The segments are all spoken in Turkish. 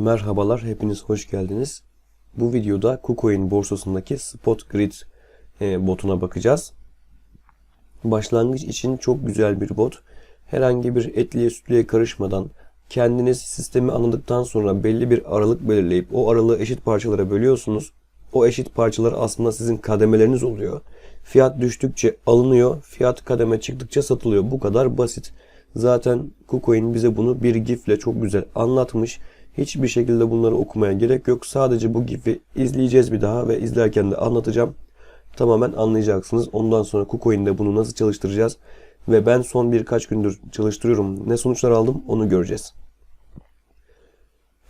Merhabalar, hepiniz hoş geldiniz. Bu videoda KuCoin borsasındaki Spot Grid e, botuna bakacağız. Başlangıç için çok güzel bir bot. Herhangi bir etliye sütlüye karışmadan kendiniz sistemi anladıktan sonra belli bir aralık belirleyip o aralığı eşit parçalara bölüyorsunuz. O eşit parçalar aslında sizin kademeleriniz oluyor. Fiyat düştükçe alınıyor, fiyat kademe çıktıkça satılıyor. Bu kadar basit. Zaten KuCoin bize bunu bir GIF ile çok güzel anlatmış. Hiçbir şekilde bunları okumaya gerek yok. Sadece bu GIF'i izleyeceğiz bir daha ve izlerken de anlatacağım. Tamamen anlayacaksınız. Ondan sonra KuCoin'de bunu nasıl çalıştıracağız ve ben son birkaç gündür çalıştırıyorum. Ne sonuçlar aldım onu göreceğiz.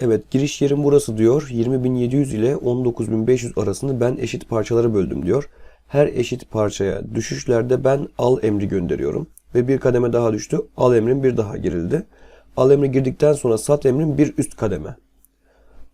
Evet giriş yerim burası diyor. 20.700 ile 19.500 arasını ben eşit parçalara böldüm diyor. Her eşit parçaya düşüşlerde ben al emri gönderiyorum. Ve bir kademe daha düştü. Al emrim bir daha girildi. Al emri girdikten sonra sat emrim bir üst kademe.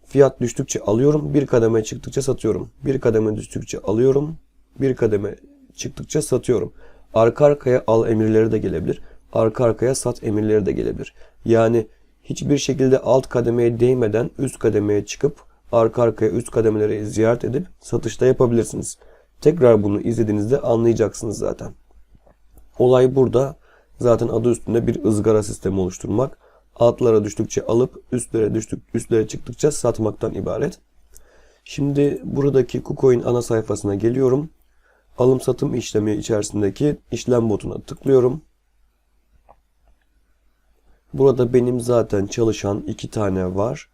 Fiyat düştükçe alıyorum. Bir kademe çıktıkça satıyorum. Bir kademe düştükçe alıyorum. Bir kademe çıktıkça satıyorum. Arka arkaya al emirleri de gelebilir. Arka arkaya sat emirleri de gelebilir. Yani hiçbir şekilde alt kademeye değmeden üst kademeye çıkıp arka arkaya üst kademeleri ziyaret edip satışta yapabilirsiniz. Tekrar bunu izlediğinizde anlayacaksınız zaten. Olay burada zaten adı üstünde bir ızgara sistemi oluşturmak. Altlara düştükçe alıp üstlere düştük üstlere çıktıkça satmaktan ibaret. Şimdi buradaki KuCoin ana sayfasına geliyorum. Alım satım işlemi içerisindeki işlem botuna tıklıyorum. Burada benim zaten çalışan iki tane var.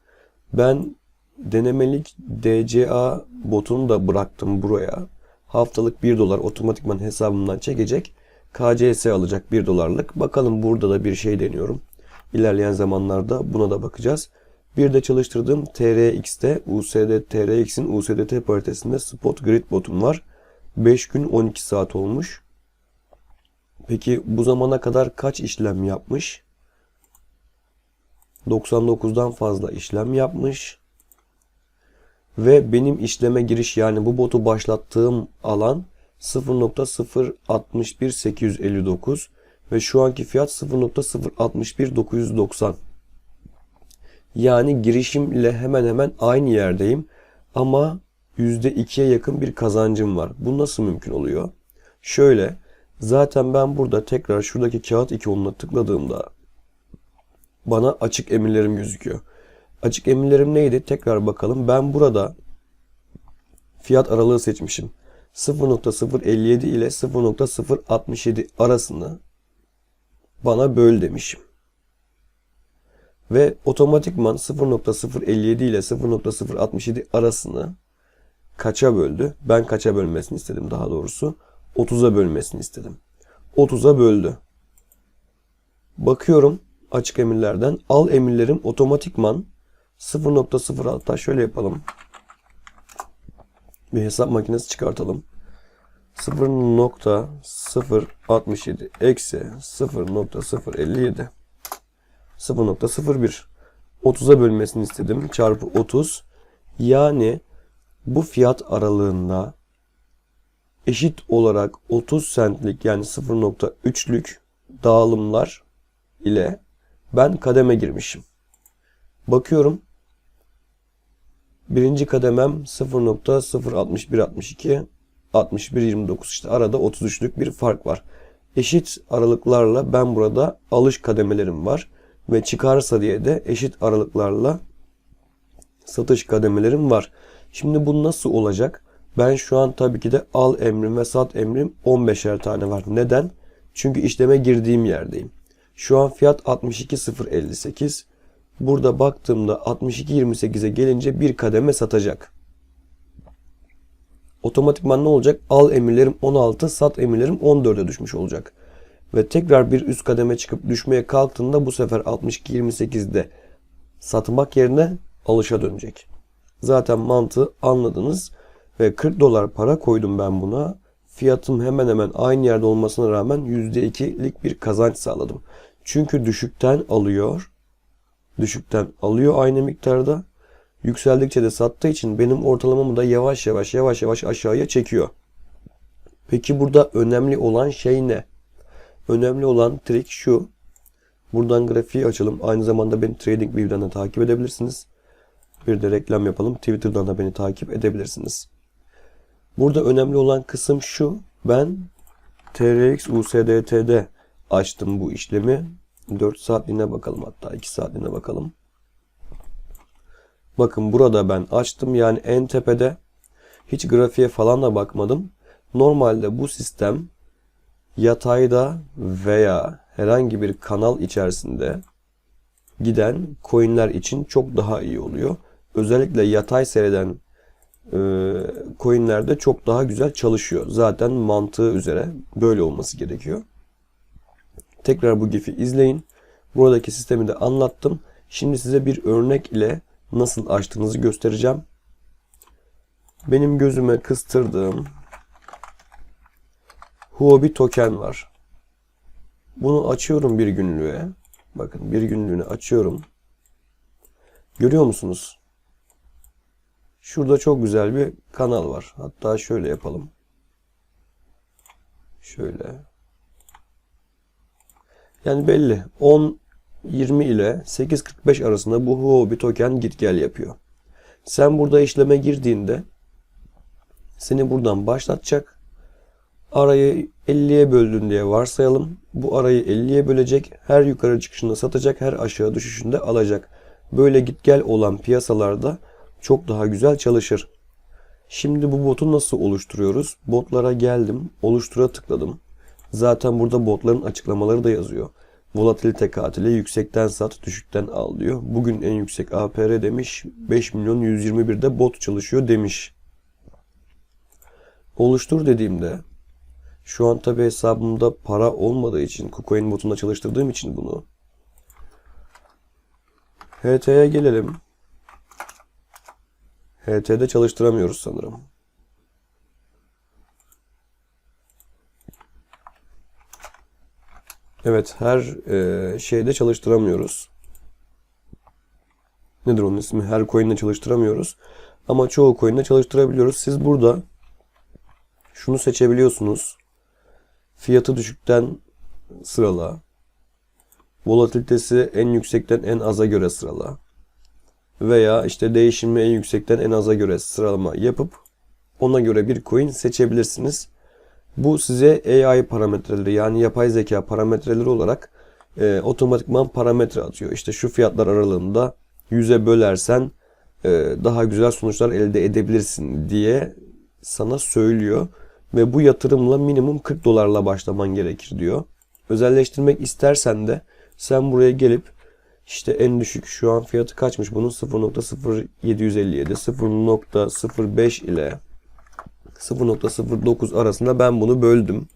Ben denemelik DCA botunu da bıraktım buraya. Haftalık 1 dolar otomatikman hesabımdan çekecek. KCS alacak 1 dolarlık. Bakalım burada da bir şey deniyorum. İlerleyen zamanlarda buna da bakacağız. Bir de çalıştırdığım TRX'te USD TRX'in USDT paritesinde spot grid botum var. 5 gün 12 saat olmuş. Peki bu zamana kadar kaç işlem yapmış? 99'dan fazla işlem yapmış. Ve benim işleme giriş yani bu botu başlattığım alan 0.061859 ve şu anki fiyat 0.061990. Yani girişimle hemen hemen aynı yerdeyim ama %2'ye yakın bir kazancım var. Bu nasıl mümkün oluyor? Şöyle zaten ben burada tekrar şuradaki kağıt ikonuna tıkladığımda bana açık emirlerim gözüküyor. Açık emirlerim neydi? Tekrar bakalım. Ben burada fiyat aralığı seçmişim. 0.057 ile 0.067 arasını bana böl demişim. Ve otomatikman 0.057 ile 0.067 arasını kaça böldü? Ben kaça bölmesini istedim daha doğrusu. 30'a bölmesini istedim. 30'a böldü. Bakıyorum açık emirlerden. Al emirlerim otomatikman 0.0 hatta şöyle yapalım. Bir hesap makinesi çıkartalım. 0.067 eksi 0.057 0.01 30'a bölmesini istedim. Çarpı 30. Yani bu fiyat aralığında eşit olarak 30 centlik yani 0.3'lük dağılımlar ile ben kademe girmişim. Bakıyorum. Birinci kademem 0.06162 61.29 işte arada 33'lük bir fark var. Eşit aralıklarla ben burada alış kademelerim var ve çıkarsa diye de eşit aralıklarla satış kademelerim var. Şimdi bu nasıl olacak? Ben şu an tabii ki de al emrim ve sat emrim 15'er tane var. Neden? Çünkü işleme girdiğim yerdeyim. Şu an fiyat 62.058. Burada baktığımda 62.28'e gelince bir kademe satacak. Otomatikman ne olacak? Al emirlerim 16, sat emirlerim 14'e düşmüş olacak. Ve tekrar bir üst kademe çıkıp düşmeye kalktığında bu sefer 62.28'de satmak yerine alışa dönecek. Zaten mantığı anladınız. Ve 40 dolar para koydum ben buna. Fiyatım hemen hemen aynı yerde olmasına rağmen %2'lik bir kazanç sağladım. Çünkü düşükten alıyor. Düşükten alıyor aynı miktarda. Yükseldikçe de sattığı için benim ortalamamı da yavaş yavaş yavaş yavaş aşağıya çekiyor. Peki burada önemli olan şey ne? Önemli olan trik şu. Buradan grafiği açalım. Aynı zamanda beni TradingView'den de takip edebilirsiniz. Bir de reklam yapalım. Twitter'dan da beni takip edebilirsiniz. Burada önemli olan kısım şu. Ben TRX USDT'de açtım bu işlemi. 4 saatliğine bakalım hatta 2 saatliğine bakalım. Bakın burada ben açtım yani en tepede hiç grafiğe falan da bakmadım. Normalde bu sistem yatayda veya herhangi bir kanal içerisinde giden coinler için çok daha iyi oluyor. Özellikle yatay seyreden e, coinlerde çok daha güzel çalışıyor. Zaten mantığı üzere böyle olması gerekiyor. Tekrar bu GIF'i izleyin. Buradaki sistemi de anlattım. Şimdi size bir örnek ile nasıl açtığınızı göstereceğim. Benim gözüme kıstırdığım Huobi token var. Bunu açıyorum bir günlüğe. Bakın bir günlüğüne açıyorum. Görüyor musunuz? Şurada çok güzel bir kanal var. Hatta şöyle yapalım. Şöyle. Yani belli. 10 20 ile 8.45 arasında bu Huobi token git gel yapıyor. Sen burada işleme girdiğinde seni buradan başlatacak. Arayı 50'ye böldün diye varsayalım. Bu arayı 50'ye bölecek. Her yukarı çıkışında satacak, her aşağı düşüşünde alacak. Böyle git gel olan piyasalarda çok daha güzel çalışır. Şimdi bu botu nasıl oluşturuyoruz? Botlara geldim, oluştura tıkladım. Zaten burada botların açıklamaları da yazıyor. Volatilite katili yüksekten sat, düşükten al diyor. Bugün en yüksek APR demiş. 5 milyon 121'de bot çalışıyor demiş. Oluştur dediğimde şu an tabi hesabımda para olmadığı için KuCoin botunda çalıştırdığım için bunu HT'ye gelelim. HT'de çalıştıramıyoruz sanırım. Evet her e, şeyde çalıştıramıyoruz. Nedir onun ismi? Her coin'de çalıştıramıyoruz. Ama çoğu coin'de çalıştırabiliyoruz. Siz burada şunu seçebiliyorsunuz. Fiyatı düşükten sırala. Volatilitesi en yüksekten en aza göre sırala. Veya işte değişimi en yüksekten en aza göre sıralama yapıp ona göre bir coin seçebilirsiniz. Bu size AI parametreleri yani yapay zeka parametreleri olarak e, otomatikman parametre atıyor. İşte şu fiyatlar aralığında 100'e bölersen e, daha güzel sonuçlar elde edebilirsin diye sana söylüyor. Ve bu yatırımla minimum 40 dolarla başlaman gerekir diyor. Özelleştirmek istersen de sen buraya gelip işte en düşük şu an fiyatı kaçmış bunun 0.0757 0.05 ile 0.09 arasında ben bunu böldüm.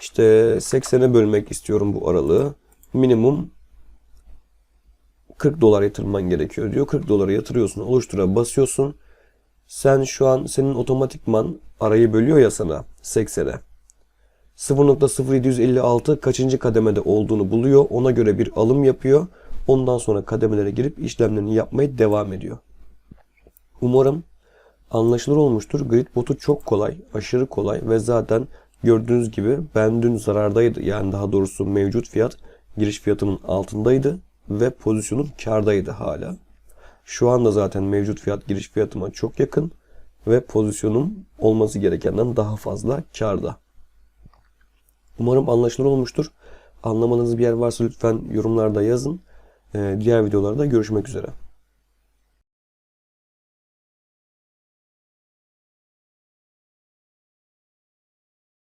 İşte 80'e bölmek istiyorum bu aralığı. Minimum 40 dolar yatırman gerekiyor diyor. 40 doları yatırıyorsun, oluştura basıyorsun. Sen şu an senin otomatikman arayı bölüyor ya sana 80'e. 0.0756 kaçıncı kademede olduğunu buluyor. Ona göre bir alım yapıyor. Ondan sonra kademelere girip işlemlerini yapmaya devam ediyor. Umarım anlaşılır olmuştur. Grid botu çok kolay, aşırı kolay ve zaten gördüğünüz gibi ben dün zarardaydı. Yani daha doğrusu mevcut fiyat giriş fiyatımın altındaydı ve pozisyonum kardaydı hala. Şu anda zaten mevcut fiyat giriş fiyatıma çok yakın ve pozisyonum olması gerekenden daha fazla karda. Umarım anlaşılır olmuştur. Anlamadığınız bir yer varsa lütfen yorumlarda yazın. Ee, diğer videolarda görüşmek üzere.